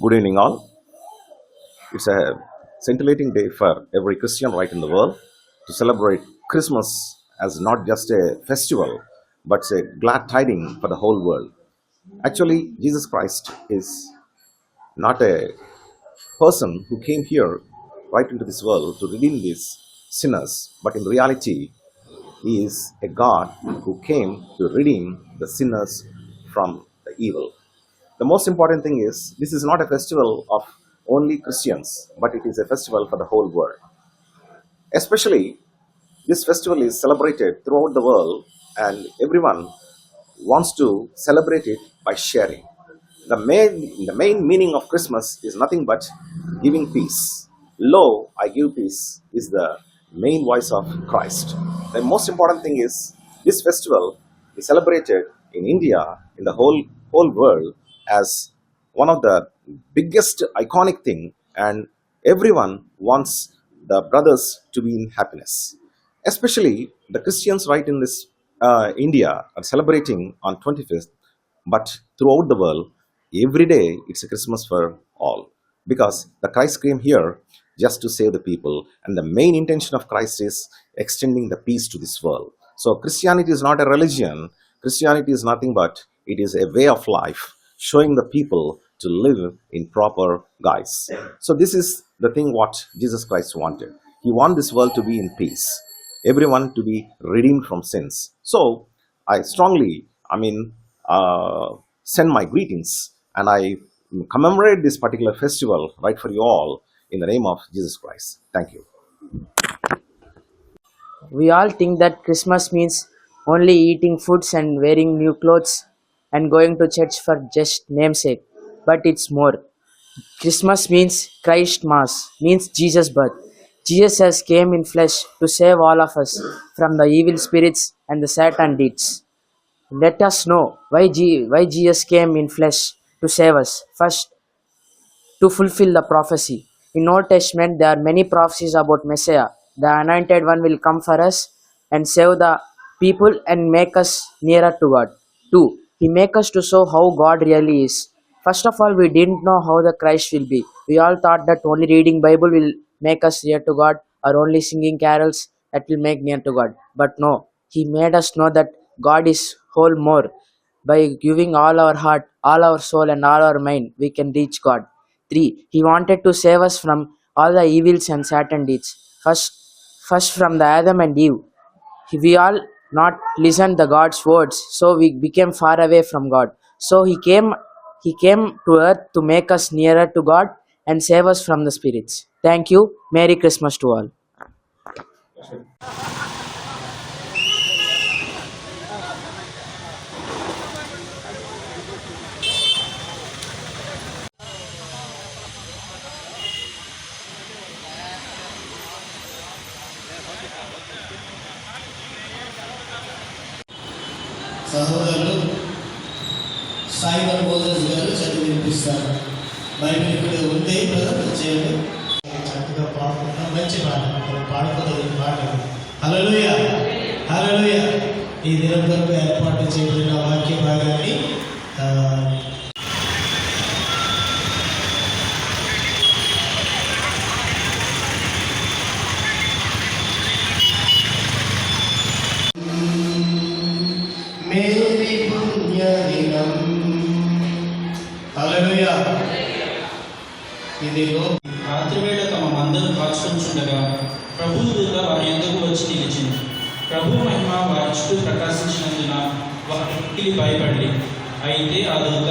Good evening, all. It's a scintillating day for every Christian right in the world to celebrate Christmas as not just a festival, but a glad tiding for the whole world. Actually, Jesus Christ is not a person who came here right into this world to redeem these sinners, but in reality, he is a God who came to redeem the sinners from the evil. The most important thing is this is not a festival of only Christians, but it is a festival for the whole world. Especially, this festival is celebrated throughout the world, and everyone wants to celebrate it by sharing. The main, the main meaning of Christmas is nothing but giving peace. Lo, I give peace is the main voice of Christ. The most important thing is this festival is celebrated in India, in the whole whole world, as one of the biggest iconic thing, and everyone wants the brothers to be in happiness. Especially the Christians right in this uh, India are celebrating on 25th, but throughout the world, every day it's a Christmas for all because the Christ came here just to save the people, and the main intention of Christ is extending the peace to this world. So Christianity is not a religion. Christianity is nothing but it is a way of life, showing the people to live in proper guise. So this is the thing what Jesus Christ wanted. He wanted this world to be in peace, everyone to be redeemed from sins. So I strongly, I mean, uh, send my greetings and I commemorate this particular festival right for you all in the name of Jesus Christ. Thank you. We all think that Christmas means only eating foods and wearing new clothes and going to church for just namesake. But it's more. Christmas means Christ Mass, means Jesus' birth. Jesus has came in flesh to save all of us from the evil spirits and the Satan deeds. Let us know why, G- why Jesus came in flesh to save us. First, to fulfill the prophecy. In Old Testament, there are many prophecies about Messiah. The anointed one will come for us and save the people and make us nearer to God. 2. He make us to show how God really is. First of all, we didn't know how the Christ will be. We all thought that only reading Bible will make us near to God or only singing carols that will make near to God. But no, He made us know that God is whole more. By giving all our heart, all our soul, and all our mind, we can reach God. 3. He wanted to save us from all the evils and Satan deeds. First, first from the Adam and Eve. We all not listen the God's words, so we became far away from God. So he came he came to earth to make us nearer to God and save us from the spirits. Thank you. Merry Christmas to all. సహోదరులు సాయిబాబు మోజస్ గారు చదివి వినిపిస్తారు. Bible ఇక్కడ ఉంది brother చేయండి. చక్కగా పాడుకుంటాం మంచి పాట మనం పాడుకోవద్దు పాట హలోయ హలోయ ఈ దినం కొరకు ఏర్పాటు చేయబడిన వాక్య భాగాన్ని ఇదిగో హల్లెలూయా. ఇది రాత్రివేళ తమ మందను కాచుకుంటుండగా ప్రభు దూత వారి ఎందుకు వచ్చి నిలిచింది ప్రభు మహిమ వారి చుట్టూ ప్రకాశించినందున వారి భయపడి అయితే ఆ దూత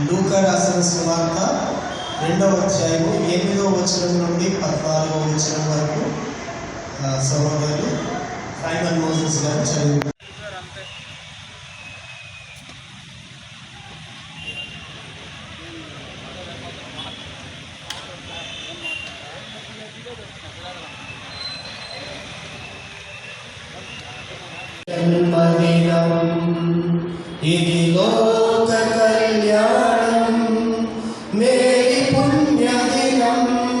లూకా రాసిన సువార్త రెండవ అధ్యాయము ఎనిమిదవ వచనం నుండి పద్నాలుగవ వచనం వరకు సహోదరులు సైమన్ మోసెస్ గారు చదివి జన్మదినం ఇది 天地